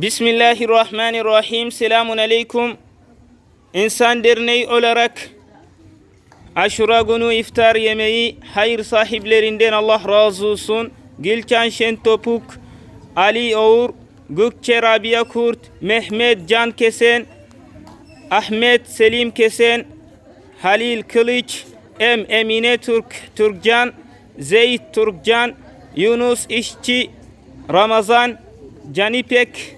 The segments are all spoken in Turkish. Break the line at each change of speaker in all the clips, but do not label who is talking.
Bismillahirrahmanirrahim. Selamun aleyküm. İnsan Derneği olarak Aşura günü iftar yemeği hayır sahiplerinden Allah razı olsun. Gülkan Şentopuk, Ali Oğur, Gökçe Rabia Kurt, Mehmet Can Kesen, Ahmet Selim Kesen, Halil Kılıç, M. Emine Türk, Türkcan, Zeyt Türkcan, Yunus İşçi, Ramazan, Canipek,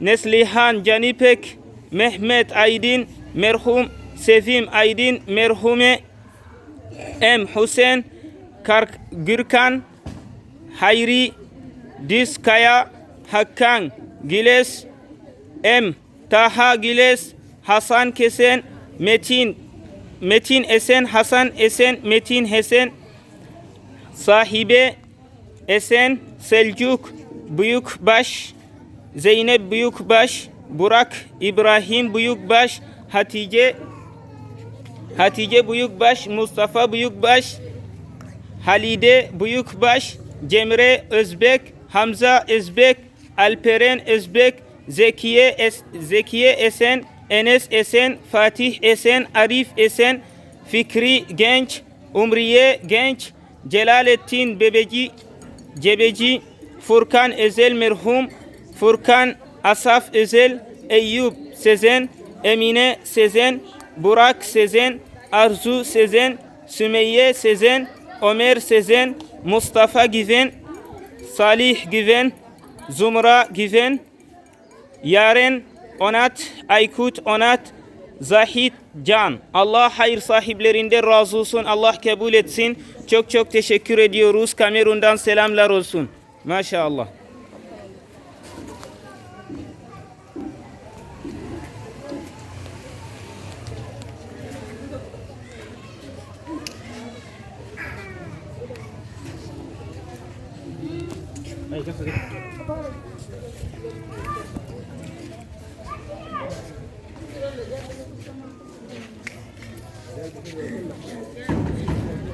Neslihan Canipek, Mehmet Aydin, merhum Sevim Aydin, merhume M. Hüseyin, Kark Gürkan, Hayri, Diskaya, Hakan, Giles, M. Taha Giles, Hasan Kesen, Metin, Metin Esen, Hasan Esen, Metin Hesen, Sahibe Esen, Selçuk, Büyükbaş, Zeynep Büyükbaş, Burak, İbrahim Büyükbaş, Hatice, Hatice Büyükbaş, Mustafa Büyükbaş, Halide Büyükbaş, Cemre Özbek, Hamza Özbek, Alperen Özbek, Zekiye, es Zekiye Esen, Enes Esen, Fatih Esen, Arif Esen, Fikri Genç, Umriye Genç, Celalettin Bebeci, Cebeci, Furkan Özel merhum, Furkan Asaf Özel, Eyüp Sezen, Emine Sezen, Burak Sezen, Arzu Sezen, Sümeyye Sezen, Ömer Sezen, Mustafa Güven, Salih Güven, Zumra Güven, Yaren Onat, Aykut Onat, Zahid Can. Allah hayır sahiplerinden razı olsun. Allah kabul etsin. Çok çok teşekkür ediyoruz. Kamerun'dan selamlar olsun. Maşallah. Thank you.